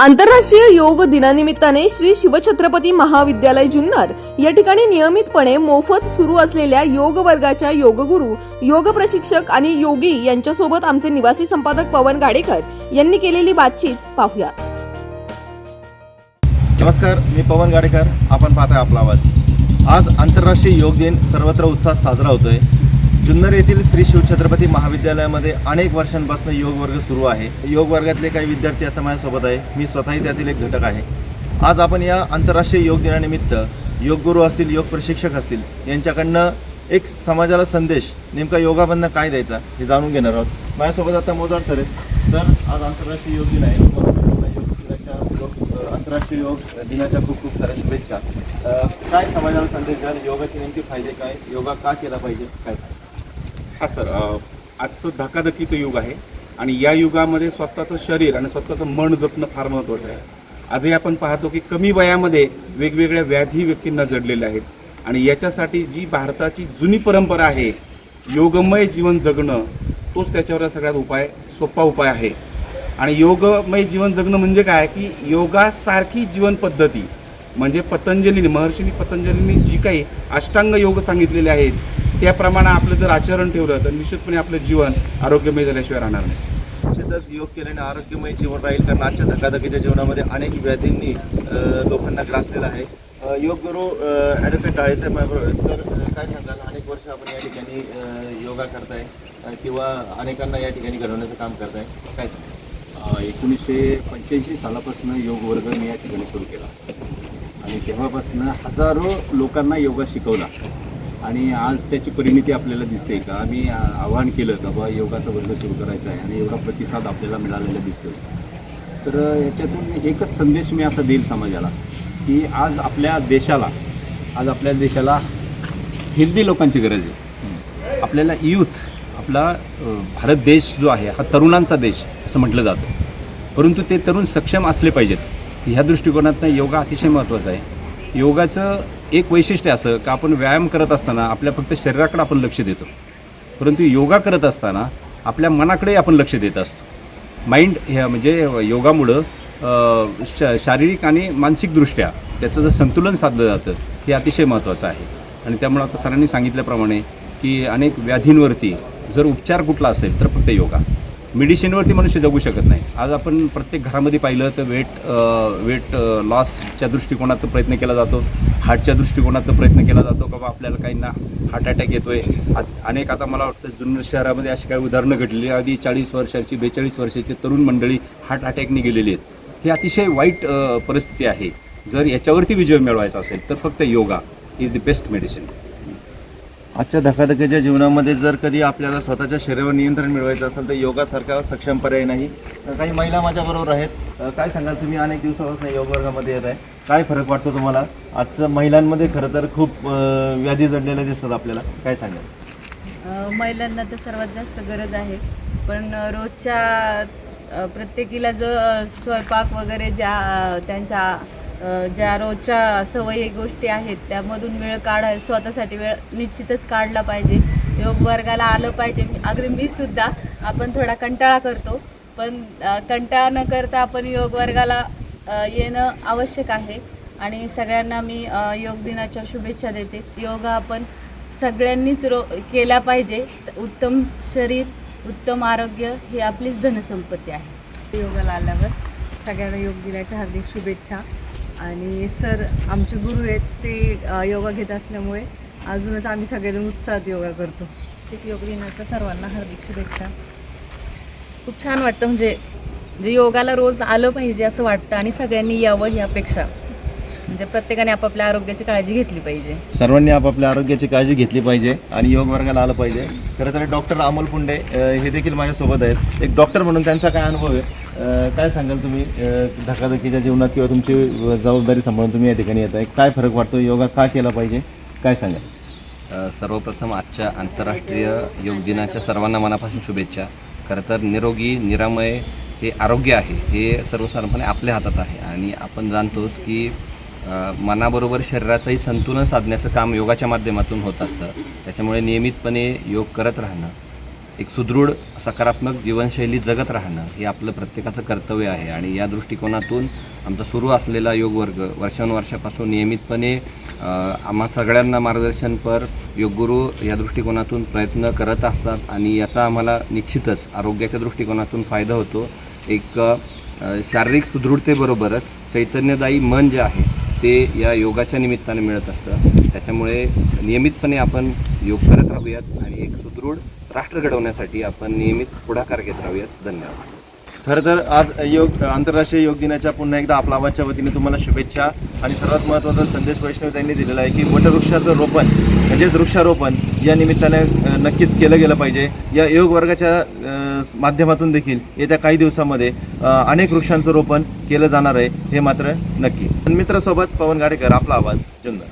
आंतरराष्ट्रीय योग दिनानिमित्ताने श्री शिवछत्रपती महाविद्यालय जुन्नर या ठिकाणी नियमितपणे मोफत सुरू असलेल्या योग वर्गाच्या योगगुरू योग प्रशिक्षक आणि योगी यांच्यासोबत आमचे निवासी संपादक पवन गाडेकर यांनी केलेली बातचीत पाहूया नमस्कार मी पवन गाडेकर. आपण पाहताय आपला आवाज. आज आंतरराष्ट्रीय योग दिन सर्वत्र उत्साहात साजरा होतोय. जुन्नर येथील श्री शिवछत्रपती महाविद्यालयामध्ये अनेक वर्षांपासून योग वर्ग सुरू आहे. योग वर्गातले काही विद्यार्थी आता माझ्यासोबत आहे मी स्वतःही त्यातील एक घटक आहे. आज आपण या आंतरराष्ट्रीय योग दिनानिमित्त योग गुरू असतील योग प्रशिक्षक असतील यांच्याकडनं एक समाजाला संदेश नेमका योगाबंधन काय द्यायचा हे जाणून घेणार आहोत. माझ्यासोबत आता मोजाड सर आहेत. सर आज आंतरराष्ट्रीय योग दिन आहे. योग दिनाच्या आंतरराष्ट्रीय योग दिनाच्या खूप खूप साऱ्या शुभेच्छा. काय समाजाला संदेश द्याल? योगाचे नेमके फायदे काय? योगा का केला पाहिजे? काय हा सर आजचं धकाधकीचं युग आहे आणि या युगामध्ये स्वतःचं शरीर आणि स्वतःचं मन जपणं फार महत्त्वाचं आहे. आजही आपण पाहतो की कमी वयामध्ये वेगवेगळ्या व्याधी व्यक्तींना जडलेल्या आहेत आणि याच्यासाठी जी भारताची जुनी परंपरा आहे योगमय जीवन जगणं तोच त्याच्यावर सगळ्यात उपाय सोपा उपाय आहे. आणि योगमय जीवन जगणं म्हणजे काय? की योगासारखी जीवन पद्धती म्हणजे पतंजलीने महर्षीनी पतंजलीने जी काही अष्टांग योग सांगितलेले आहेत त्याप्रमाणे आपलं जर आचरण ठेवलं तर निश्चितपणे आपलं जीवन आरोग्यमय झाल्याशिवाय राहणार नाही. निश्चितच योग केल्याने आरोग्यमय जीवन राहील कारण आजच्या धकाधकीच्या जीवनामध्ये अनेक व्याधींनी लोकांना ग्रासलेला आहे. योग गुरु ॲडव्होकेट डाळेसाहेब. सर काय सांगाल? अनेक वर्ष आपण या ठिकाणी योगा करताय किंवा अनेकांना या ठिकाणी घडवण्याचं काम करताय. काय? एकोणीसशे पंच्याऐंशी सालापासून योग वर्ग मी या ठिकाणी सुरू केला. आणि तेव्हापासून हजारो लोकांना योगा शिकवला. आणि आज त्याची परिणिती आपल्याला दिसते का? आम्ही आवाहन केलं का बा योगाचा वर्ग सुरू करायचा आहे आणि एवढा प्रतिसाद आपल्याला मिळालेला दिसतो तर याच्यातून एकच संदेश मी असा देईल समाजाला की आज आपल्या देशाला आज आपल्या देशाला हेल्दी लोकांची गरज आहे. आपल्याला यूथ आपला भारत देश जो आहे हा तरुणांचा देश असं म्हटलं जातं. परंतु ते तरुण सक्षम असले पाहिजेत. ह्या दृष्टिकोनातनं योगा अतिशय महत्त्वाचा आहे. योगाचं एक वैशिष्ट्य असं का आपण व्यायाम करत असताना आपल्या फक्त शरीराकडे आपण लक्ष देतो. परंतु योगा करत असताना आपल्या मनाकडे आपण लक्ष देत असतो. माइंड ह्या म्हणजे योगामुळं श शारीरिक आणि मानसिकदृष्ट्या त्याचं जर संतुलन साधलं जातं हे अतिशय महत्त्वाचं आहे. आणि त्यामुळं आता सरांनी सांगितल्याप्रमाणे की अनेक व्याधींवरती जर उपचार कुठला असेल तर फक्त योगा. मेडिसिनवरती मनुष्य जगू शकत नाही. आज आपण प्रत्येक घरामध्ये पाहिलं तर वेट वेट लॉसच्या दृष्टिकोनात प्रयत्न केला जातो. हार्टच्या दृष्टिकोनात प्रयत्न केला जातो का बा आपल्याला काहींना हार्ट अटॅक येतो आहे अनेक आता मला वाटतं जुन्नर शहरामध्ये अशी काही उदाहरणं घडलेली आधी चाळीस वर्षाची बेचाळीस वर्षाची तरुण मंडळी हार्ट अटॅकने गेलेली आहेत. ही अतिशय वाईट परिस्थिती आहे. जर याच्यावरती विजय मिळवायचा असेल तर फक्त yoga is the best medicine आजच्या धकाधकीच्या जीवनामध्ये जर कधी आपल्याला स्वतःच्या शरीरावर नियंत्रण मिळवायचं असेल तर योगासारखा सक्षम पर्याय नाही. काही महिला माझ्याबरोबर आहेत. काय सांगाल? तुम्ही अनेक दिवसापासून योग वर्गामध्ये येत आहे. काय फरक वाटतो तुम्हाला? आजचं महिलांमध्ये खरं तर खूप व्याधी जडलेल्या दिसतात आपल्याला. काय सांगाल? महिलांना तर सर्वात जास्त गरज आहे. पण रोजच्या प्रत्येकीला जो स्वयंपाक वगैरे ज्या त्यांच्या ज्या रोजच्या सवयी गोष्टी आहेत त्यामधून वेळ काढाय स्वतःसाठी वेळ निश्चितच काढला पाहिजे. योग वर्गाला आलं पाहिजे. अगदी मी सुद्धा आपण थोडा कंटाळा करतो पण कंटाळा न करता आपण योग वर्गाला येणं आवश्यक आहे. आणि सगळ्यांना मी योग दिनाच्या शुभेच्छा देते. योगा आपण सगळ्यांनीच रो केला पाहिजे. उत्तम शरीर उत्तम आरोग्य ही आपलीच धनसंपत्ती आहे. योगाला आल्यावर सगळ्यांना योग दिनाच्या हार्दिक शुभेच्छा. आणि सर आमचे गुरु आहेत ते योगा घेत असल्यामुळे अजूनच आम्ही सगळेजण उत्साहात योगा करतो. प्रत्येक योग दिनाच्या सर्वांना हार्दिक शुभेच्छा. खूप छान वाटतं म्हणजे जे योगाला रोज आलं पाहिजे असं वाटतं आणि सगळ्यांनी यावं ही अपेक्षा. म्हणजे प्रत्येकाने आपापल्या आरोग्याची काळजी घेतली पाहिजे. सर्वांनी आपापल्या आरोग्याची काळजी घेतली पाहिजे आणि योग वर्गाला आलं पाहिजे. खरं तर डॉक्टर अमोल पुंडे हे देखील माझ्यासोबत आहेत. एक डॉक्टर म्हणून त्यांचा काय अनुभव आहे? काय सांगाल तुम्ही? धकाधकीच्या जीवनात किंवा तुमची जबाबदारी सांभाळून तुम्ही या ठिकाणी येत आहे काय फरक वाटतो योगा का केला पाहिजे? काय सांगाल? सर्वप्रथम आजच्या आंतरराष्ट्रीय योग दिनाच्या सर्वांना मनापासून शुभेच्छा. खरं तर निरोगी निरामय हे आरोग्य आहे. हे सर्वसाधारणपणे आपल्या हातात आहे. आणि आपण जाणतोच की मनाबरोबर शरीराचंही संतुलन साधण्याचं काम योगाच्या माध्यमातून होत असतं. त्याच्यामुळे नियमितपणे योग करत राहणं एक सुदृढ सकारात्मक जीवनशैली जगत राहणं हे आपलं प्रत्येकाचं कर्तव्य आहे. आणि या दृष्टिकोनातून आमचा सुरू असलेला योग वर्ग वर्षानुवर्षापासून नियमितपणे आम्हा सगळ्यांना मार्गदर्शनपर योगगुरू या दृष्टिकोनातून प्रयत्न करत असतात. आणि याचा आम्हाला निश्चितच आरोग्याच्या दृष्टिकोनातून फायदा होतो. एक शारीरिक सुदृढतेबरोबरच चैतन्यदायी मन जे आहे ते या योगाच्या निमित्ताने मिळत असतं. त्याच्यामुळे नियमितपणे आपण योग करत राहूयात आणि एक सुदृढ राष्ट्र घडवण्यासाठी आपण नियमित पुढाकार घेत राहूयात. धन्यवाद. खरं तर आज योग आंतरराष्ट्रीय योग दिनाच्या पुन्हा एकदा आपला आवाजच्या वतीने तुम्हाला शुभेच्छा. आणि सर्वात महत्त्वाचा संदेश वैष्णव त्यांनी दिलेला आहे की वटवृक्षाचं रोपण म्हणजेच वृक्षारोपण या निमित्ताने नक्कीच केलं गेलं पाहिजे. या योग वर्गाच्या माध्यमातून देखील येत्या काही दिवसामध्ये अनेक वृक्षांचं रोपण केलं जाणार आहे हे मात्र नक्की. मित्रासोबत पवन गाडेकर आपला आवाज जुन्नर.